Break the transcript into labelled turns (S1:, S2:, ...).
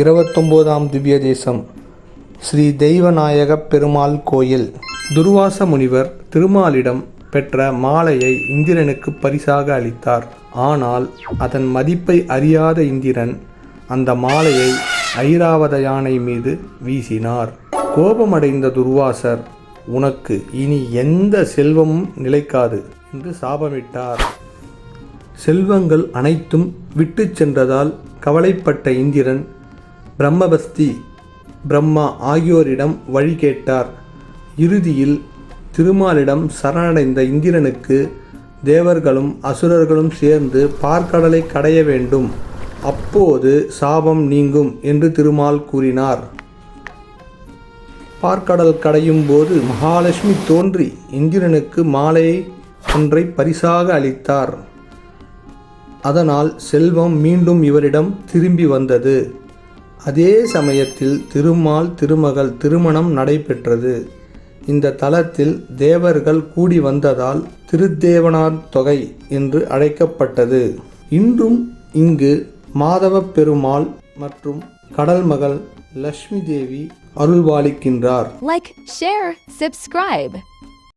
S1: இருபத்தொம்போதாம் திவ்ய தேசம் ஸ்ரீ தெய்வநாயக பெருமாள் கோயில். துர்வாச முனிவர் திருமாலிடம் பெற்ற மாலையை இந்திரனுக்கு பரிசாக அளித்தார். ஆனால் அதன் மதிப்பை அறியாத இந்திரன் அந்த மாலையை ஐராவத யானை மீது வீசினார். கோபமடைந்த துர்வாசர் உனக்கு இனி எந்த செல்வமும் நிலைக்காது என்று சாபமிட்டார். செல்வங்கள் அனைத்தும் விட்டு சென்றதால் கவலைப்பட்ட இந்திரன் பிரம்மபஸ்தி பிரம்மா ஆகியோரிடம் வழி கேட்டார். இறுதியில் திருமாலிடம் சரணடைந்த இந்திரனுக்கு தேவர்களும் அசுரர்களும் சேர்ந்து பார்க்கடலை கடைய வேண்டும். அப்போது சாபம் நீங்கும் என்று திருமால் கூறினார். பார்க்கடல் கடையும் போது மகாலட்சுமி தோன்றி இந்திரனுக்கு மாலையை ஒன்றை பரிசாக அளித்தார். அதனால் செல்வம் மீண்டும் இவரிடம் திரும்பி வந்தது. அதே சமயத்தில் திருமால் திருமகள் திருமணம் நடைபெற்றது. இந்த தலத்தில் தேவர்கள் கூடி வந்ததால் திருத்தேவனார் தொகை என்று அழைக்கப்பட்டது. இன்றும் இங்கு மாதவ பெருமாள் மற்றும் கடல் மகள் லட்சுமி தேவி அருள்பாலிக்கின்றார்
S2: லைக் ஷேர் சப்ஸ்கிரைப்